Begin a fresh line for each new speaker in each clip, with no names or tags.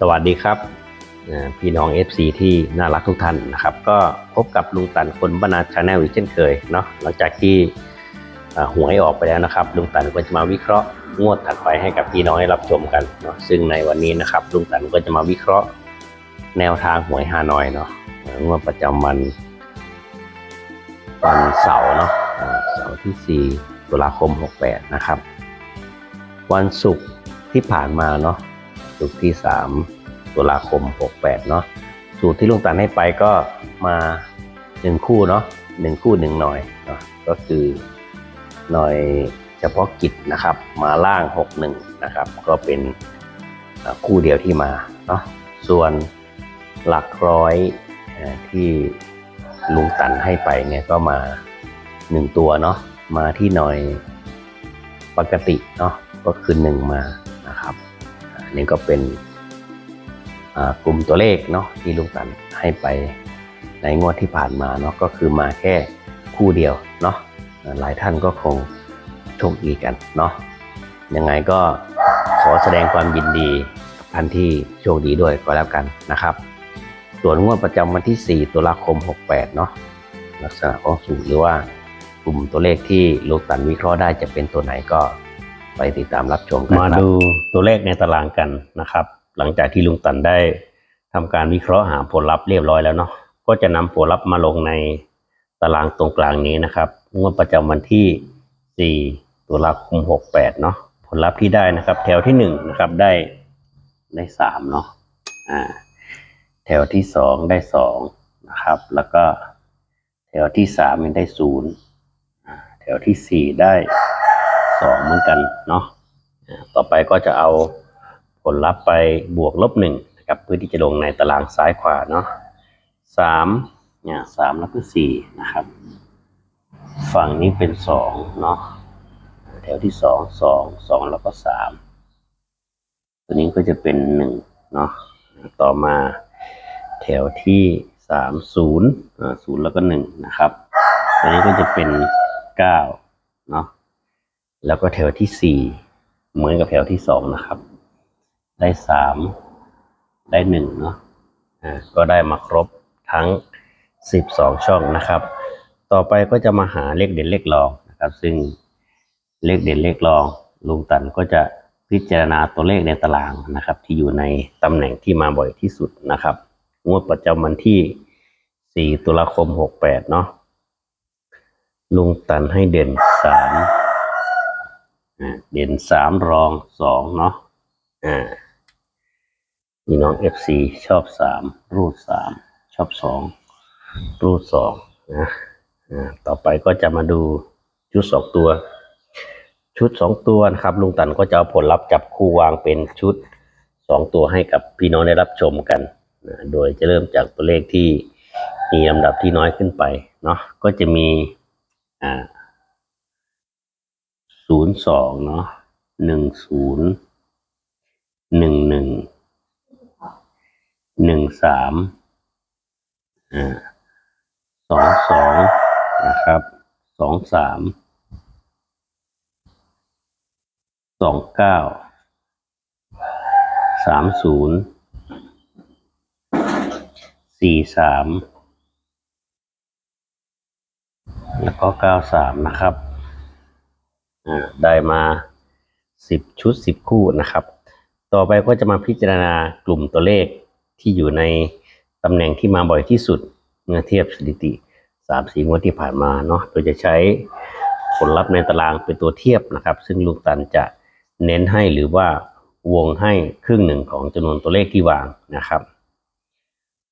สวัสดีครับพี่น้อง FC ที่น่ารักทุกท่านนะครับ ก็พบกับลุงตันคนบรรณาชาแนลอีกเช่นเคยเนาะหลังจากที่หวยออกไปแล้วนะครับ ลุงตันก็จะมาวิเคราะห์งวดถัดไปให้กับพี่น้องได้รับชมกันเนาะซึ่งในวันนี้นะครับ ลุงตันก็จะมาวิเคราะห์แนวทางหวยฮานอยเนาะงวดประจำวันวันเสาร์เนาะเสาร์ที่ 4 ตุลาคม 68 นะครับ วันศุกร์ ที่ผ่านมาเนาะศุกร์ที่ 3 ตุลาคม 68 เนาะสูตรที่ลุงตันให้ไปก็มา 1 คู่เนาะหนึ่งคู่หนึ่งหน่อยเนาะก็คือหน่อยเฉพาะกิจนะครับ มาล่าง 61 นะครับ ก็เป็นคู่เดียวที่มาเนาะส่วนหลักร้อยที่ลุงตันให้ไปเนี่ยก็มา 1 ตัวเนาะมาที่หน่อยปกติเนาะก็คือหนึ่งมา นะครับอันนี้ก็เป็นกลุ่มตัวเลขเนาะที่ลุงตันให้ไปในงวดที่ผ่านมาเนาะก็คือมาแค่คู่เดียวเนาะหลายท่านก็คงโชคดีกันเนาะยังไงก็ขอแสดงความยินดีกับท่านที่โชคดีด้วยก็แล้วกันนะครับส่วนงวดประจำวันที่ 4 ตุลาคม 68 เนาะลักษณะของสูตรหรือว่ากลุ่มตัวเลขที่ลุงตันวิเคราะห์ได้จะเป็นตัวไหนก็ ไปติดตามรับชมกันมาดูตัวเลขในตารางกันนะครับ หลังจากที่ลุงตันได้ทำการวิเคราะห์หาผลลัพธ์เรียบร้อยแล้วเนาะก็จะนำผลลัพธ์มาลงในตารางตรงกลางนี้นะครับงวดประจำวันที่ 4 ตุลาคม 68 เนาะผลลัพธ์ที่ได้นะครับ แถวที่1นะครับได้ได้3เนาะอ่าแถวที่ 2 ได้2นะครับ แล้วก็แถวที่3มันได้0แถวทีสี่4 ได้ สองเหมือนกันเนาะต่อไปก็จะเอาผลลัพธ์ไปบวกลบหนึ่งนะครับเพื่อที่จะลงในตารางซ้ายขวาเนาะสามเนี่ยสามแล้วก็สี่นะครับ ฝั่งนี้เป็นสองเนาะแถวที่สองสองสองแล้วก็สามตัวนี้ก็จะเป็นหนึ่งเนาะต่อมาแถวที่สามศูนย์ศูนย์แล้วก็หนึ่งนะครับตัวนี้ก็จะเป็นเก้าเนาะ แล้วก็แถวที่สี่เหมือนกับแถวที่สองนะครับ ได้สามได้หนึ่งเนาะอ่าก็ได้มาครบทั้งสิบสองช่องนะครับ ต่อไปก็จะมาหาเลขเด่นเลขรองนะครับ ซึ่งเลขเด่นเลขรองลุงตันก็จะพิจารณาตัวเลขในตารางนะครับ ที่อยู่ในตำแหน่งที่มาบ่อยที่สุดนะครับ งวดประจำวันที่ 4 ตุลาคม 68 เนาะลุงตันให้เด่นสาม เด่นสามรองสองเนาะอ่าพี่น้อง FC ชอบสามรูดสามชอบสองรูดสองนะอ่าต่อไปก็จะมาดูชุดสองตัว ชุดสองตัวนะครับลุงตันก็จะเอาผลลัพธ์จับคู่วางเป็นชุดสองตัวให้กับพี่น้องได้รับชมกันนะโดยจะเริ่มจากตัวเลขที่มีลำดับที่น้อยขึ้นไปเนาะก็จะมีอ่า ศูนย์สองเนาะหนึ่งศูนย์หนึ่งหนึ่งหนึ่งสามอ่าสองสองนะครับสองสามสองเก้าสามศูนย์สี่สามแล้วก็เก้าสามนะครับ ได้มาสิบชุดสิบคู่นะครับ ต่อไปก็จะมาพิจารณากลุ่มตัวเลขที่อยู่ในตำแหน่งที่มาบ่อยที่สุดเมื่อเทียบสถิติสามสี่งวดที่ผ่านมาเนาะโดยจะใช้ผลลัพธ์ในตารางเป็นตัวเทียบนะครับ ซึ่งลุงตันจะเน้นให้หรือว่าวงให้ครึ่งหนึ่งของจำนวนตัวเลขที่วางนะครับ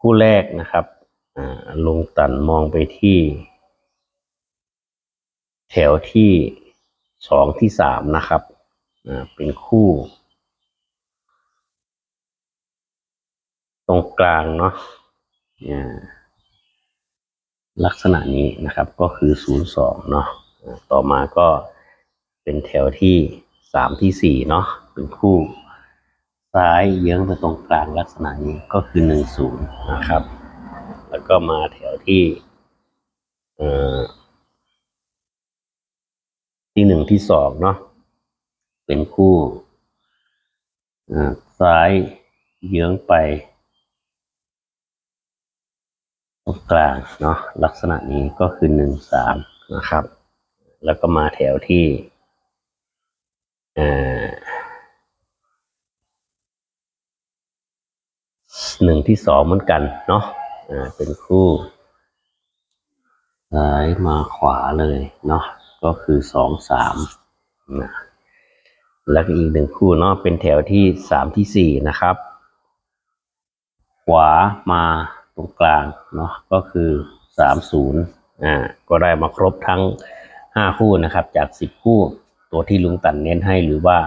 คู่แรกนะครับลุงตันมองไปที่ แถวที่ สองที่สามนะครับเป็นคู่ ตรงกลางเนาะลักษณะนี้นะครับก็คือศูนย์สองเนาะต่อมาก็เป็นแถวที่สามที่สี่เนาะเป็นคู่ซ้ายเยื้องไปตรงกลางลักษณะนี้ก็คือหนึ่งศูนย์นะครับ แล้วก็มาแถวที่เอ่อ ที่หนึ่งที่สองเนาะเป็นคู่อ่าซ้ายเยื้องไปตรงกลางเนาะลักษณะนี้ก็คือหนึ่งสามนะครับ แล้วก็มาแถวที่เอ่อหนึ่งที่สองเหมือนกันเนาะเป็นคู่ซ้ายมาขวาเลยเนาะ ก็คือสองสามนะแล้วก็อีกหนึ่งคู่เนาะเป็นแถวที่สามที่สี่นะครับ ขวามาตรงกลางเนาะก็คือสามศูนย์อ่าก็ได้มาครบทั้งห้าคู่นะครับ จากสิบคู่ตัวที่ลุงตันเน้นให้หรือว่า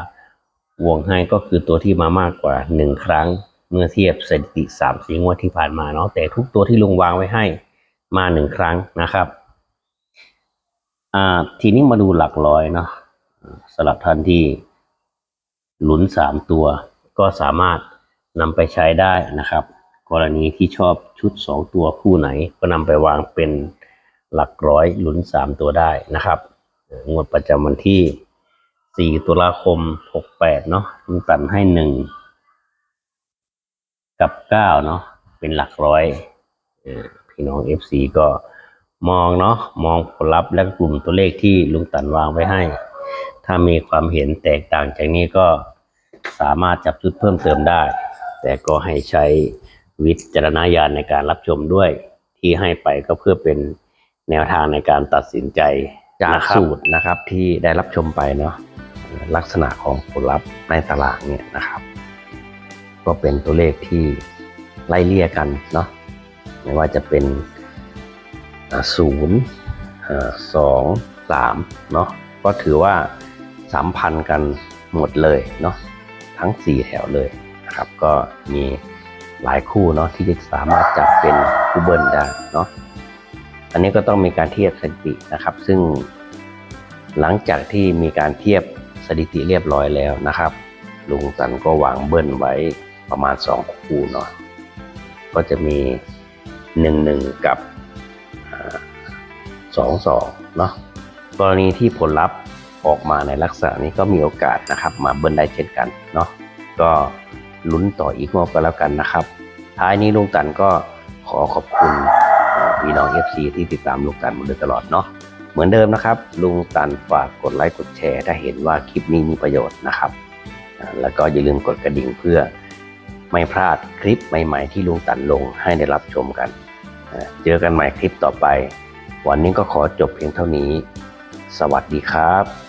วงให้ก็คือตัวที่มามากกว่าหนึ่งครั้งเมื่อเทียบสถิติสามสีงวดที่ผ่านมาเนาะแต่ทุกตัวที่ลุงวางไว้ให้มาหนึ่งครั้งนะครับ อ่า ทีนี้มาดูหลักร้อยเนาะสำหรับท่านที่หลุนสามตัว ก็สามารถนำไปใช้ได้นะครับ กรณีที่ชอบชุดสองตัวคู่ไหน ก็นำไปวางเป็นหลักร้อยหลุนสามตัวได้นะครับ งวดประจำวันที่ 4 ตุลาคม 68 เนาะลุงตันให้หนึ่งกับ 9 เนาะเป็นหลักร้อยพี่น้อง FC ก็ มองเนาะมองผลลัพธ์และกลุ่มตัวเลขที่ลุงตันวางไว้ให้ ถ้ามีความเห็นแตกต่างจากนี้ก็สามารถจับจุดเพิ่มเติมได้ แต่ก็ให้ใช้วิจารณญาณในการรับชมด้วย ที่ให้ไปก็เพื่อเป็นแนวทางในการตัดสินใจจากสูตรนะครับที่ได้รับชมไปเนาะลักษณะของผลลัพธ์ในตารางเนี่ยนะครับ ก็เป็นตัวเลขที่ไล่เลี่ยกันเนาะไม่ว่าจะเป็น ศูนย์สองสามเนาะก็ถือว่าสัมพันธ์กันหมดเลยเนาะทั้ง 4 แถวเลยนะครับ ก็มีหลายคู่เนาะที่จะสามารถจับเป็นคู่เบิลได้เนาะอันนี้ก็ต้องมีการเทียบสถิตินะครับ ซึ่งหลังจากที่มีการเทียบสถิติเรียบร้อยแล้วนะครับ ลุงตันก็วางเบิ้ลไว้ประมาณ 2 คู่เนาะก็จะมี 1 1 กับ สองสองเนาะกรณีที่ผลลัพธ์ออกมาในลักษณะนี้ก็มีโอกาสนะครับ มาเบิ้ลได้เช่นกันเนาะก็ลุ้นต่ออีกงวดก็แล้วกันนะครับ ท้ายนี้ลุงตันก็ขอขอบคุณพี่น้อง FC ที่ติดตามลุงตันมาโดยตลอดเนาะเหมือนเดิมนะครับ ลุงตันฝากกดไลค์กดแชร์ ถ้าเห็นว่าคลิปนี้มีประโยชน์นะครับ แล้วก็อย่าลืมกดกระดิ่งเพื่อไม่พลาดคลิปใหม่ ๆ ที่ลุงตันลงให้ได้รับชมกัน เจอกันใหม่คลิปต่อไป วันนี้ก็ขอจบเพียงเท่านี้ สวัสดีครับ